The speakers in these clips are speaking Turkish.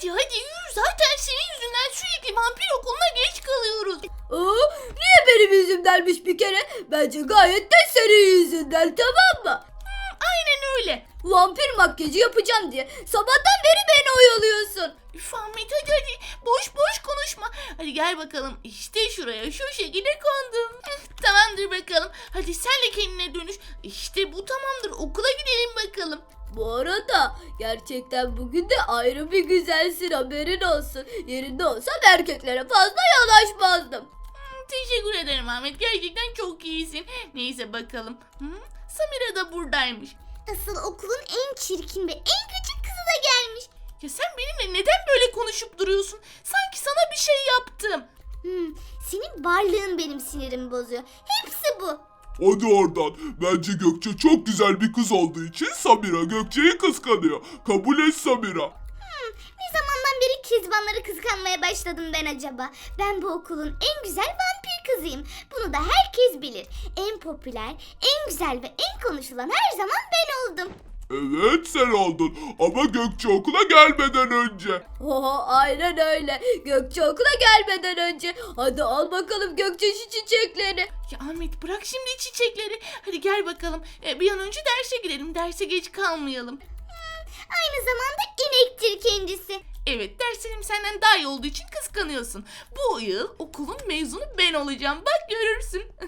hadi hadi yürü zaten senin yüzünden sürekli vampir okuluna geç kalıyoruz. Aa, niye benim yüzümdenmiş bir kere? Bence gayet de senin yüzünden tamam mı? Aynen öyle. Vampir makyajı yapacağım diye sabahtan beri beni oyalıyorsun. Üf Ahmet hadi hadi boş boş konuşma. Hadi gel bakalım işte şuraya şu şekilde kondum. Heh, Tamamdır bakalım. Hadi sen de kendine dönüş. İşte bu tamamdır okula gidelim bakalım. Bu arada gerçekten bugün de ayrı bir güzelsin haberin olsun. Yerinde olsam erkeklere fazla yanaşmazdım. Hmm, Teşekkür ederim Ahmet gerçekten çok iyisin. Neyse bakalım. Hı? Samira da buradaymış. Asıl okulun en çirkin ve en küçük kızı da gelmiş. Ya sen benimle neden böyle konuşup duruyorsun? Sanki sana bir şey yaptım. Hmm, senin varlığın benim sinirimi bozuyor. Hepsi bu. Hadi oradan. Bence Gökçe çok güzel bir kız olduğu için Samira Gökçe'yi kıskanıyor. Kabul et Samira. Ne zamandan beri kezbanları kıskanmaya başladım ben acaba? Ben bu okulun en güzel vampir kızıyım. Bunu da herkes bilir. En popüler, en güzel ve en konuşulan her zaman ben oldum. Evet sen oldun ama Gökçe okula gelmeden önce. Oha aynen öyle. Gökçe okula gelmeden önce. Hadi al bakalım Gökçe şu çiçekleri. Ya Ahmet bırak şimdi çiçekleri. Hadi gel bakalım. E, bir an önce derse gidelim. Derse geç kalmayalım. Aynı zamanda inektir kendisi. Evet derslerim senden daha iyi olduğu için kıskanıyorsun. Bu yıl okulun mezunu ben olacağım. Bak görürsün.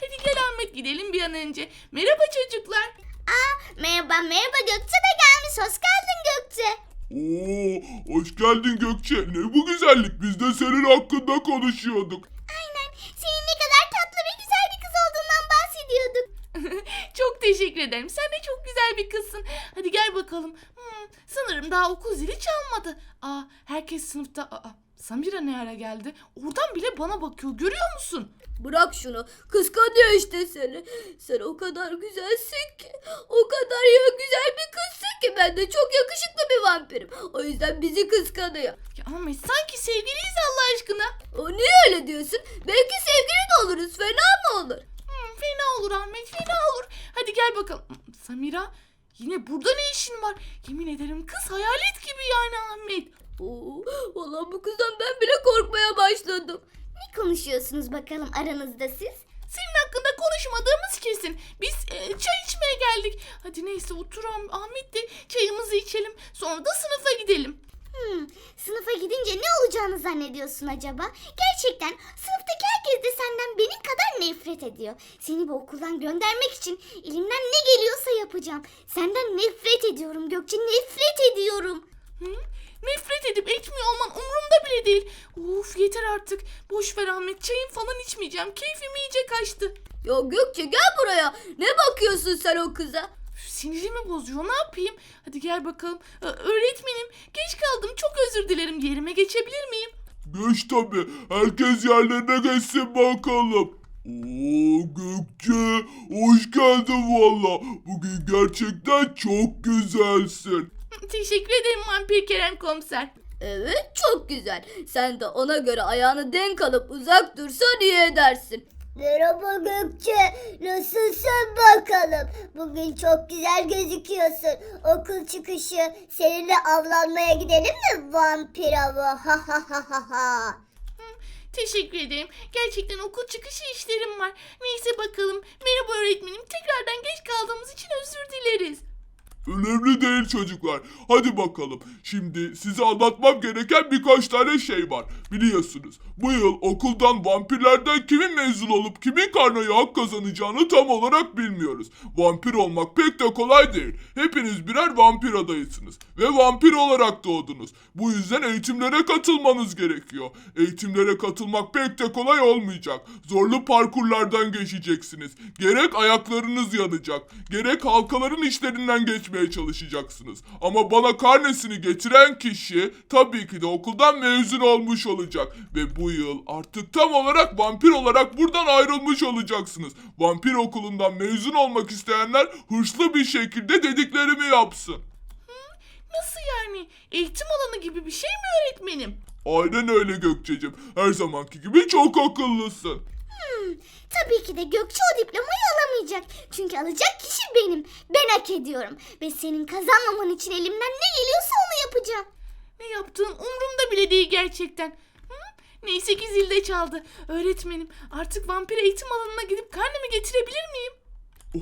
Hadi gel Ahmet gidelim bir an önce. Merhaba çocuklar. Merhaba merhaba Gökçe de gelmiş. Hoş geldin Gökçe. Oo, hoş geldin Gökçe. Ne bu güzellik? Biz de senin hakkında konuşuyorduk. Senin ne kadar tatlı ve güzel bir kız olduğundan bahsediyorduk. Çok teşekkür ederim. Sen de çok güzel bir kızsın. Hadi gel bakalım. Hmm, sanırım daha okul zili çalmadı. Aa, herkes sınıfta. Aa, Samira ne ara geldi? Oradan bile bana bakıyor. Görüyor musun? Bırak şunu. Kıskanıyor işte seni. Sen o kadar güzelsin ki. O kadar ya güzel bir kızsın ki. Ben de çok yakışıklı bir vampirim. O yüzden bizi kıskanıyor. Ya Ahmet sanki sevgiliyiz Allah aşkına. O niye öyle diyorsun? Belki sevgili de oluruz. Fena mı olur? Hmm, fena olur Ahmet fena olur. Hadi gel bakalım. Samira yine burada ne işin var? Yemin ederim kız hayalet gibi yani Ahmet. Oo, vallahi bu kızdan ben bile korkmaya başladım. Ne konuşuyorsunuz bakalım aranızda siz? Senin hakkında konuşmadığımız kesin. Biz e, çay içmeye geldik. Hadi neyse oturalım Ahmet de çayımızı içelim. Sonra da sınıfa gidelim. Hmm, sınıfa gidince ne olacağını zannediyorsun acaba? Gerçekten sınıftaki herkes de senden benim kadar nefret ediyor. Seni bu okuldan göndermek için elimden ne geliyorsa yapacağım. Senden nefret ediyorum Gökçe, nefret ediyorum. Hı? Nefret edip etmiyor olman umurumda bile değil. Uf yeter artık. Boş ver Ahmet çayım falan içmeyeceğim. Keyfim iyice kaçtı. Ya Gökçe gel buraya. Ne bakıyorsun sen o kıza? Sinirimi bozuyor ne yapayım? Hadi gel bakalım. Ee, öğretmenim geç kaldım çok özür dilerim. Yerime geçebilir miyim? Geç tabi. Herkes yerlerine geçsin bakalım. Oo Gökçe, hoş geldin valla. Bugün gerçekten çok güzelsin. Teşekkür ederim vampir Kerem komiser. Evet çok güzel. Sen de ona göre ayağını denk alıp uzak dursan iyi edersin. Merhaba Gökçe, nasılsın bakalım? Bugün çok güzel gözüküyorsun. Okul çıkışı seninle avlanmaya gidelim mi vampir avı? Ha ha ha ha ha. Teşekkür ederim. Gerçekten okul çıkışı işlerim var. Neyse bakalım. Merhaba öğretmenim. Tekrardan geç kaldığımız için özür dileriz. Önemli değil çocuklar. Hadi bakalım. Şimdi size anlatmam gereken birkaç tane şey var. Biliyorsunuz bu yıl okuldan vampirlerden kimin mezun olup kimin karnaya hak kazanacağını tam olarak bilmiyoruz. Vampir olmak pek de kolay değil. Hepiniz birer vampir adayısınız. Ve vampir olarak doğdunuz. Bu yüzden eğitimlere katılmanız gerekiyor. Eğitimlere katılmak pek de kolay olmayacak. Zorlu parkurlardan geçeceksiniz. Gerek ayaklarınız yanacak. Gerek halkaların içlerinden geçmeye çalışacaksınız. Ama bana karnesini getiren kişi tabii ki de okuldan mezun olmuş olacak. Ve bu yıl artık tam olarak vampir olarak buradan ayrılmış olacaksınız. Vampir okulundan mezun olmak isteyenler hırslı bir şekilde dediklerimi yapsın. Nasıl yani? Eğitim alanı gibi bir şey mi öğretmenim? Aynen öyle Gökçe'cim. Her zamanki gibi çok akıllısın. Tabii ki de Gökçe o diplomayı alamayacak. Çünkü alacak kişi benim. Ben hak ediyorum. Ve senin kazanmaman için elimden ne geliyorsa onu yapacağım. Ne yaptığın umurumda bile değil gerçekten. Hı? Neyse ki zil de çaldı. Öğretmenim artık vampir eğitim alanına gidip karnemi getirebilir miyim?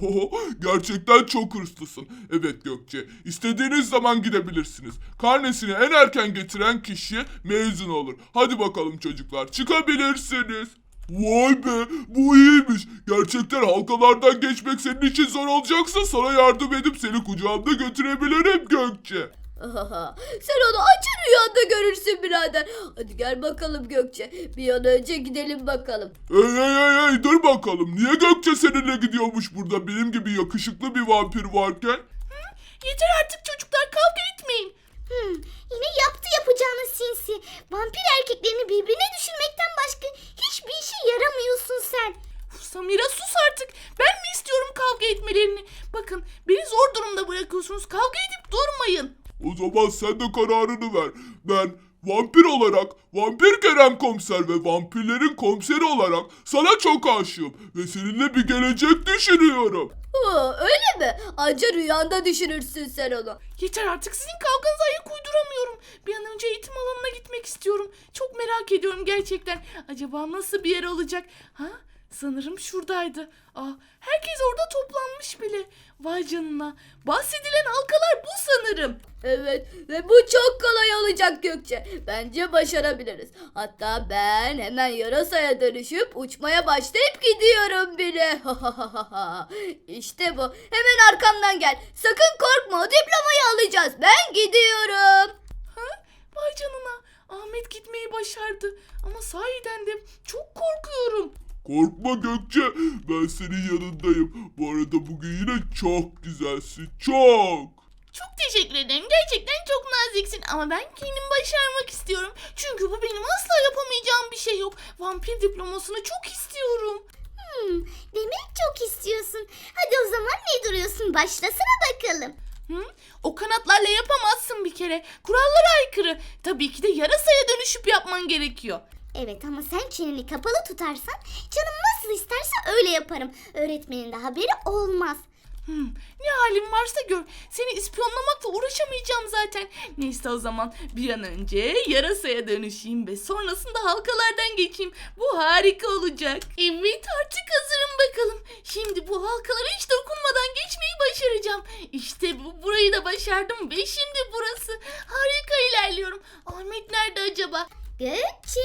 Oho, gerçekten çok hırslısın. Evet Gökçe, istediğiniz zaman gidebilirsiniz. Karnesini en erken getiren kişi mezun olur. Hadi bakalım çocuklar, çıkabilirsiniz. Vay be, bu iyiymiş. Gerçekten halkalardan geçmek senin için zor olacaksa sana yardım edip seni kucağımda götürebilirim Gökçe. Sen onu açın rüyanda görürsün birader. Hadi gel bakalım Gökçe. Bir an önce gidelim bakalım. Ey ey ey ey dur bakalım. Niye Gökçe seninle gidiyormuş burada benim gibi yakışıklı bir vampir varken? Yeter artık çocuklar kavga etmeyin. Hmm, yine yaptı yapacağını sinsi. Vampir erkeklerini birbirine düşürmekten başka hiçbir işe yaramıyorsun sen. Uf, Samira sus artık. Ben mi istiyorum kavga etmelerini? Bakın beni zor durumda bırakıyorsunuz. Kavga edip durmayın. O zaman sen de kararını ver. Ben vampir olarak, vampir Kerem komiser ve vampirlerin komiseri olarak sana çok aşığım. Ve seninle bir gelecek düşünüyorum. Ha, öyle mi? Anca rüyanda düşünürsün sen onu. Yeter artık sizin kavganıza ayak uyduramıyorum. Bir an önce eğitim alanına gitmek istiyorum. Çok merak ediyorum gerçekten. Acaba nasıl bir yer olacak? Ha? Sanırım şuradaydı. Aa, herkes orada toplanmış bile. Vay canına. Bahsedilen halkalar bu sanırım. Evet ve bu çok kolay olacak Gökçe. Bence başarabiliriz. Hatta ben hemen yarasaya dönüşüp uçmaya başlayıp gidiyorum bile. işte bu. Hemen arkamdan gel. Sakın korkma o diplomayı alacağız. Ben gidiyorum. Vay canına. Ahmet gitmeyi başardı. Ama sahiden de çok korkuyorum. Korkma Gökçe, ben senin yanındayım. Bu arada bugün yine çok güzelsin, çok. Çok teşekkür ederim. Gerçekten çok naziksin ama ben kendim başarmak istiyorum. Çünkü bu benim asla yapamayacağım bir şey yok. Vampir diplomasını çok istiyorum. Hmm, demek çok istiyorsun. Hadi o zaman ne duruyorsun? Başlasana bakalım. Hı? O kanatlarla yapamazsın bir kere. Kurallara aykırı. Tabii ki de yarasaya dönüşüp yapman gerekiyor. Evet ama sen çeneni kapalı tutarsan canım nasıl isterse öyle yaparım. Öğretmenin de haberi olmaz. Hmm, ne halin varsa gör. Seni ispiyonlamakla uğraşamayacağım zaten. Neyse o zaman bir an önce yarasaya dönüşeyim ve sonrasında halkalardan geçeyim. Bu harika olacak. Evet artık hazırım bakalım. Şimdi bu halkalara hiç dokunmadan geçmeyi başaracağım. İşte bu burayı da başardım ve şimdi burası. Harika ilerliyorum. Ahmet nerede acaba? Gökçe,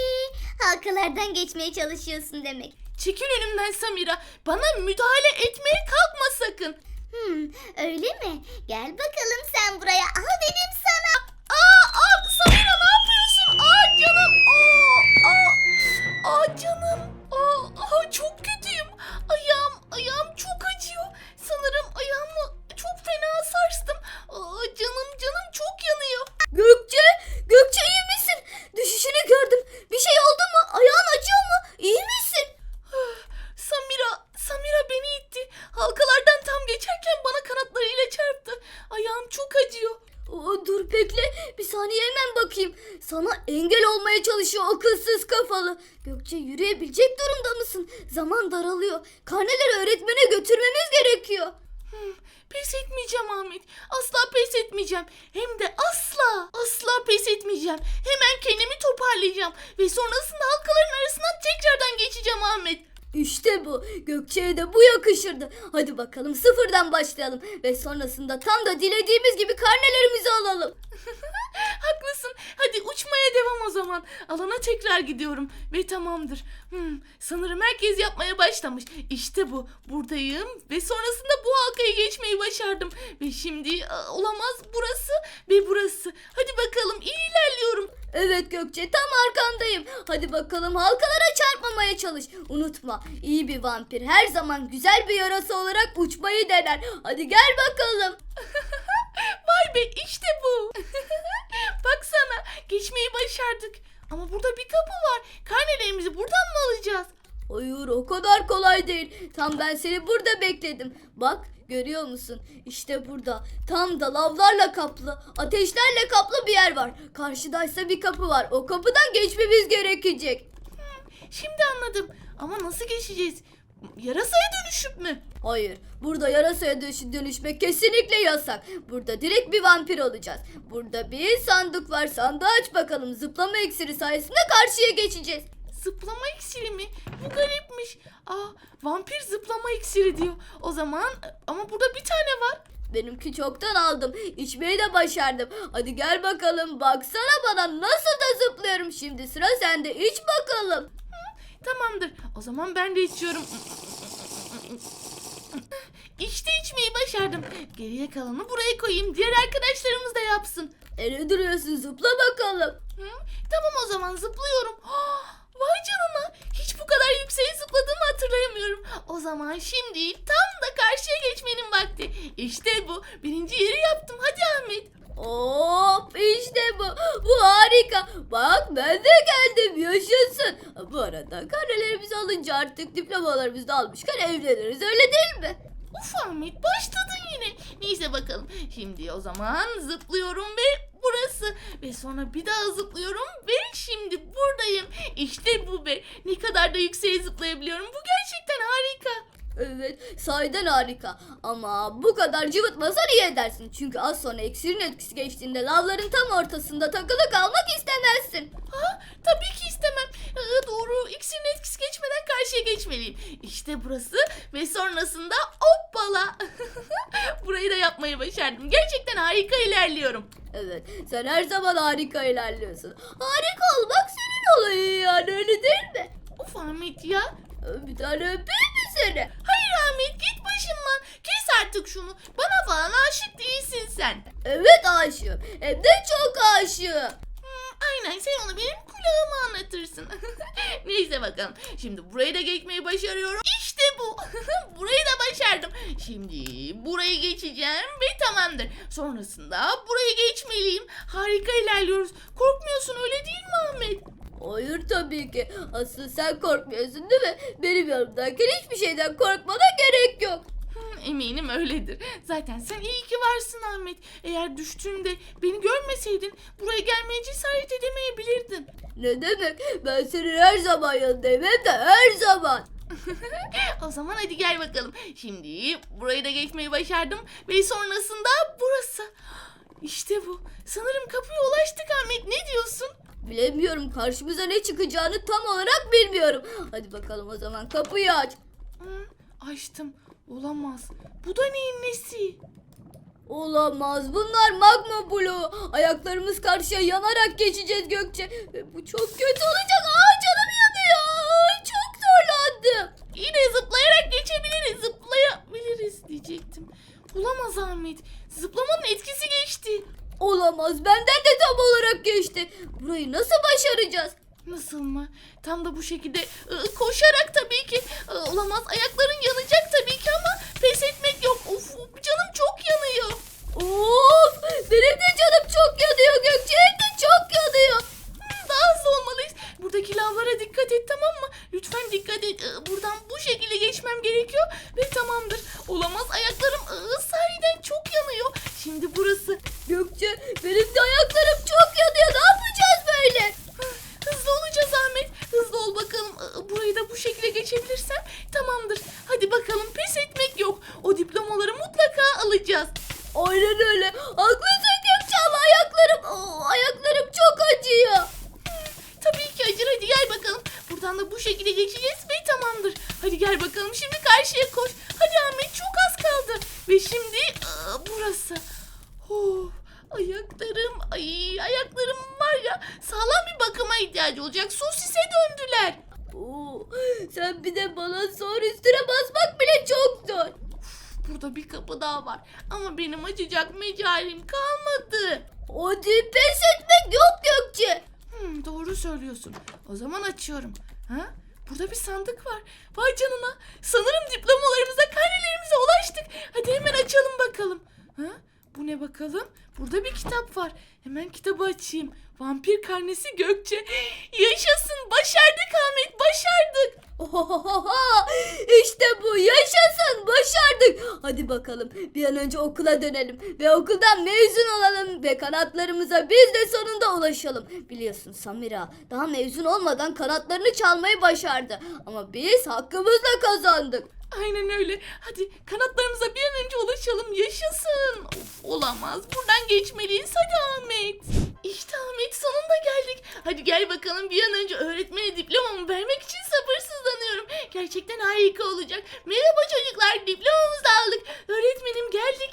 halkalardan geçmeye çalışıyorsun demek. Çekil önümden Samira. Bana müdahale etmeye kalkma sakın. Hmm, öyle mi? Gel bakalım sen buraya. Al dedim sana. Aa, aa Samira ne yapıyorsun? Aa canım. Aa, aa, aa canım. Aa, aa, çok kötüyüm. Ayağım, ayağım çok acıyor. Sanırım ayağımı çok fena sarstım. Aa, canım, canım çok yanıyor. Gökçe, Gökçe iyi misin? Düşüşünü gördüm. Bir şey oldu mu? Ayağın acıyor mu? İyi misin? Samira, Samira beni itti. Halkalardan tam geçerken bana kanatlarıyla çarptı. Ayağım çok acıyor. Oo, dur bekle. Bir saniye hemen bakayım. Sana engel olmaya çalışıyor akılsız kafalı. Gökçe yürüyebilecek durumda mısın? Zaman daralıyor. Karneleri öğretmene götürmemiz gerekiyor. Hmm, pes etmeyeceğim Ahmet. Asla pes etmeyeceğim. Hem de asla, asla pes etmeyeceğim. Hemen kendimi toparlayacağım. Ve sonrasında halkaların arasından tekrardan geçeceğim Ahmet. İşte bu. Gökçe'ye de bu yakışırdı. Hadi bakalım sıfırdan başlayalım. Ve sonrasında tam da dilediğimiz gibi karnelerimizi alalım. Haklısın. Hadi uçmaya devam o zaman. Alana tekrar gidiyorum. Ve tamamdır. Hmm, sanırım herkes yapmaya başlamış. İşte bu. Buradayım. Ve sonrasında bu halkayı geçmeyi başardım. Ve şimdi olamaz burası ve burası. Hadi bakalım iyi ilerliyorum. Evet Gökçe tam arkandayım. Hadi bakalım halkalara çarpmamaya çalış. Unutma iyi bir vampir her zaman güzel bir yarası olarak uçmayı dener. Hadi gel bakalım. Vay be işte bu. Baksana geçmeyi başardık. Ama burada bir kapı var. Karnelerimizi buradan mı alacağız? Hayır o kadar kolay değil. Tam ben seni burada bekledim. Bak görüyor musun? İşte burada. Tam da lavlarla kaplı, ateşlerle kaplı bir yer var. Karşıdaysa bir kapı var. O kapıdan geçmemiz gerekecek. Şimdi anladım. Ama nasıl geçeceğiz? Yarasaya dönüşüp mü? Hayır, burada yarasaya dönüş- dönüşmek kesinlikle yasak. Burada direkt bir vampir olacağız. Burada bir sandık var. Sandığı aç bakalım. Zıplama iksiri sayesinde karşıya geçeceğiz. Zıplama iksiri mi? Bu garipmiş. Aa, vampir zıplama iksiri diyor. O zaman ama burada bir tane var. Benimki çoktan aldım. İçmeyi de başardım. Hadi gel bakalım. Baksana bana nasıl da zıplıyorum. Şimdi sıra sende. İç bakalım. Tamamdır. O zaman ben de içiyorum. İşte içmeyi başardım. Geriye kalanı buraya koyayım. Diğer arkadaşlarımız da yapsın. Nereye duruyorsun? Zıpla bakalım. Hı? Tamam o zaman zıplıyorum. Ah, Vay canına. Hiç bu kadar yükseğe zıpladığımı hatırlayamıyorum. O zaman şimdi tam da karşıya geçmenin vakti. İşte bu. Birinci yeri yaptım. Hadi Ahmet. Hop işte bu. Bu harika. Bak ben de geldim. Yaşasın. Bu arada karnelerimizi alınca artık diplomalarımızı da almışken evleniriz. Öyle değil mi? Uf Ahmet başladın yine. Neyse bakalım. Şimdi o zaman zıplıyorum ve burası. Ve sonra bir daha zıplıyorum ve şimdi buradayım. İşte bu be. Ne kadar da yükseğe zıplayabiliyorum. Bu gerçekten harika. Evet sahiden harika. Ama bu kadar cıvıtmasan iyi edersin. Çünkü az sonra iksirin etkisi geçtiğinde lavların tam ortasında takılı kalmak istemezsin. Ha, tabii ki istemem. Ee, doğru. İksirin etkisi geçmeden karşıya geçmeliyim. İşte burası ve sonrasında hoppala. Burayı da yapmayı başardım. Gerçekten harika ilerliyorum. Evet sen her zaman harika ilerliyorsun. Harika olmak senin olayın yani öyle değil mi? Of Ahmet ya. Bir tane öpeyim seni? Hayır Ahmet git başımdan. Kes artık şunu. Bana falan aşık değilsin sen. Evet aşığım. Hem de çok aşığım. Hmm, aynen sen onu benim kulağıma anlatırsın. Neyse bakalım. Şimdi burayı da geçmeyi başarıyorum. İşte bu. burayı da başardım. Şimdi burayı geçeceğim ve tamamdır. Sonrasında burayı geçmeliyim. Harika ilerliyoruz. Korkmuyorsun öyle değil mi Ahmet? Hayır tabii ki. Asıl sen korkmuyorsun değil mi? Benim yanımdayken hiçbir şeyden korkmana gerek yok. Hmm, Eminim öyledir. Zaten sen iyi ki varsın Ahmet. Eğer düştüğümde beni görmeseydin buraya gelmeye cesaret edemeyebilirdin. Ne demek? Ben senin her zaman yanındayım hem de her zaman. O zaman hadi gel bakalım. Şimdi burayı da geçmeyi başardım ve sonrasında burası. İşte bu. Sanırım kapıya ulaştık Ahmet. Ne diyorsun? Bilemiyorum karşımıza ne çıkacağını tam olarak bilmiyorum. Hadi bakalım o zaman kapıyı aç. Hı, açtım. Olamaz. Bu da neyin nesi? Olamaz bunlar magma bloğu. Ayaklarımız karşıya yanarak geçeceğiz Gökçe. Bu çok kötü olacak. Aa canım yanıyor. Çok zorlandım. Yine zıplayarak geçebiliriz. Zıplayabiliriz diyecektim. Olamaz Ahmet. Zıplamanın etkisi geçti. Olamaz benden de tam olarak geçti. Burayı nasıl başaracağız? Nasıl mı? Tam da bu şekilde ı, koşarak tabii ki. I, Olamaz ayakların yanacak tabii ki ama pes etmek yok. Of canım çok yanıyor. Of benim de canım çok yanıyor Gökçe. Hem de çok yanıyor. Hmm, Daha hızlı olmalıyız. Buradaki lavlara dikkat et tamam mı? Lütfen dikkat et. Aa, Buradan bu şekilde geçmem gerekiyor ve tamamdır. Olamaz ayaklarım aa, sahiden çok yanıyor. Şimdi burası. Gökçe benim de ayaklarım çok yanıyor. Ne yapacağız böyle? Hızlı olacağız Ahmet. Hızlı ol bakalım. Burayı da bu şekilde geçebilirsem tamamdır. Hadi bakalım pes etmek yok. O diplomaları mutlaka alacağız. Aynen öyle. Haklısın Gökçe ama ayaklarım, Oo, ayaklarım çok acıyor. Tabii ki acır hadi gel bakalım. Buradan da bu şekilde geçeceğiz ve tamamdır. Hadi gel bakalım şimdi karşıya koş. Hadi Ahmet çok az kaldı. Ve şimdi aa, burası. Oh, ayaklarım ay ayaklarım var ya sağlam bir bakıma ihtiyacı olacak. Sosise döndüler. Oo, sen bir de bana sor üstüne basmak bile çok zor. Burada bir kapı daha var. Ama benim açacak mecalim kalmadı. Hadi pes etmek yok Gökçe. Hmm, doğru söylüyorsun. O zaman açıyorum. Ha? Burada bir sandık var. Vay canına. Sanırım diplomalarımıza, karnelerimize ulaştık. Hadi hemen açalım bakalım. Ha? Bu ne bakalım? Burada bir kitap var. Hemen kitabı açayım. Vampir karnesi Gökçe. Yaşasın başardık Ahmet başardık. Ohohoho! İşte bu yaşasın başardık. Hadi bakalım bir an önce okula dönelim ve okuldan mezun olalım ve kanatlarımıza biz de sonunda ulaşalım. Biliyorsun Samira daha mezun olmadan kanatlarını çalmayı başardı ama biz hakkımızla kazandık. Aynen öyle. Hadi kanatlarımıza bir an önce ulaşalım. Yaşasın. Of, olamaz. Buradan geçmeliyiz. Hadi Ahmet. İşte Ahmet sonunda geldik. Hadi gel bakalım bir an önce öğretmene diplomamı vermek için sabırsızlanıyorum. Gerçekten harika olacak. Merhaba çocuklar diplomamızı aldık. Öğretmenim geldik.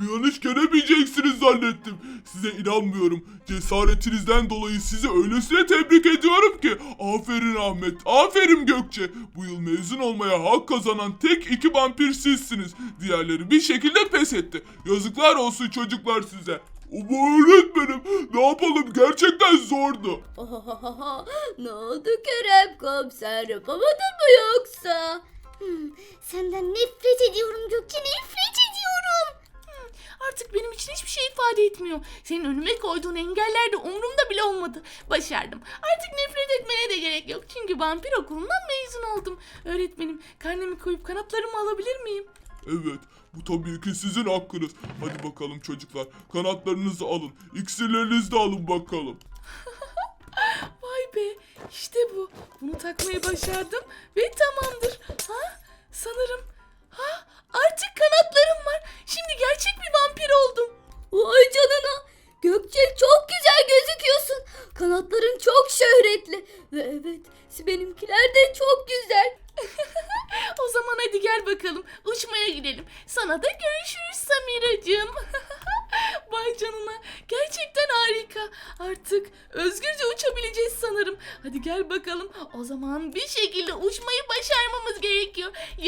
Bir an hiç gelemeyeceksiniz zannettim. Size inanmıyorum. Cesaretinizden dolayı sizi öylesine tebrik ediyorum ki. Aferin Ahmet, aferin Gökçe. Bu yıl mezun olmaya hak kazanan tek iki vampir sizsiniz. Diğerleri bir şekilde pes etti. Yazıklar olsun çocuklar size. Ama öğretmenim ne yapalım gerçekten zordu. Ne oldu Kerem komiser yapamadın mı yoksa? Hmm, senden nefret ediyorum Gökçe nefret. Artık benim için hiçbir şey ifade etmiyor. Senin önüme koyduğun engeller de umurumda bile olmadı. Başardım. Artık nefret etmene de gerek yok. Çünkü vampir okulundan mezun oldum. Öğretmenim karnemi koyup kanatlarımı alabilir miyim? Evet, bu tabii ki sizin hakkınız. Hadi bakalım çocuklar, kanatlarınızı alın. İksirlerinizi de alın bakalım. Vay be işte bu. Bunu takmayı başardım ve tamamdır. Ha sanırım. Ha benimkiler de çok güzel. O zaman hadi gel bakalım uçmaya gidelim. Sana da görüşürüz Samiracığım. Vay canına gerçekten harika. Artık özgürce uçabileceğiz sanırım. Hadi gel bakalım. O zaman bir şekilde uçmayı başarmamız gerekiyor. Ahmet.